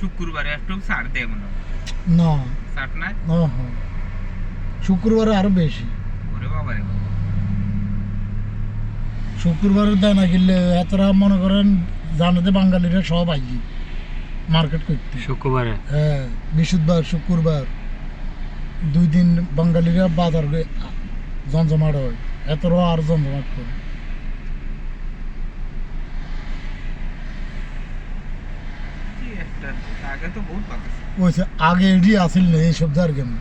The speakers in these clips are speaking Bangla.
শুক্রবারে একটু ছাড় দেয় মনে না। ছাড় হ্যাঁ শুক্রবারে আরও বেশি। ওরে বাবা। রে দেয় না কিনলে এতরা মনে করেন জানাতে বাঙালিরা সব আইয়ে মার্কেট করতে। শুক্রবারে? হ্যাঁ বৃহস্পতিবার শুক্রবার। দুই দিন বাঙালিরা বাজার জমজমাট হয়। এতরা আর জমজমাট করে কি একটা আগে তো বহুত বাকি ওইসে আগে এডি আসিল না কেমন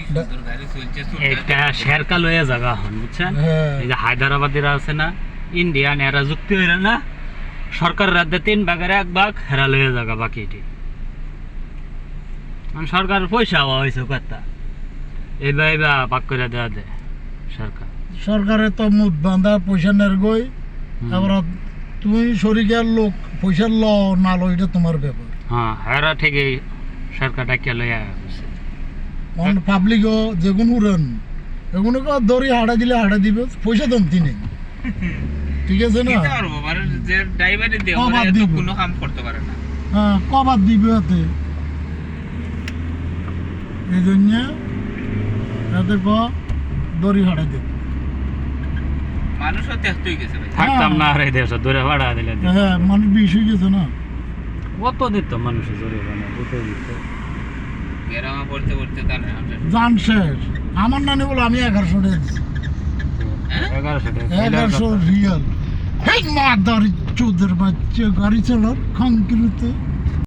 সুন্দর গাড়ি চলছে একটা শেরকা লয়ে জায়গা হন বুঝছেন? হ্যাঁ। এই যে হায়দ্রাবাদের আছে না ইন্ডিয়ান এরা যুক্তি হইলে না সরকার রাজ্যে তিন ভাগের এক ভাগ হেরা লয়ে জায়গা বাকি এটি। এখন সরকার পয়সা হওয়া হয়েছে কথা এইবার এইবার পাক করে দেওয়া দেয় সরকার। সরকারের তো মুখ বান্ধা পয়সা নের গই। তুমি শরীরের লোক পয়সা ল না লো এটা তোমার ব্যাপার। হ্যাঁ হেরা ঠিকই সরকার ডাকিয়া লইয়া গেছে। অন পাবলিকও যেগুন উড়েন এগুলো দড়ি হাঁটা দিলে হাঁটা দিবে পয়সা নেই। ঠিক আছে না? দিতে পারব মানে যে এত কোনো কাম করতে পারে না। হ্যাঁ কবার দিবে হাতে। এই জন্য এদের ক দড়ি হাঁটা দিবে। মানুষও গেছে ভাই। থাকতাম না আর এই দেশ দূরে ভাড়া দিলে হ্যাঁ মানুষ বিষ হয়ে গেছে। কত দিত মানুষ জোরে বানা দুটো দিত গেরামা পড়তে পড়তে তার জান শেষ। আমার নানি বলে আমি এগারোশো টাকা হ্যাঁ? এগারোশো রিয়াল। এই মাদারি চোদ্দের বাচ্চা গাড়ি চালার খাঙ্কিরুতে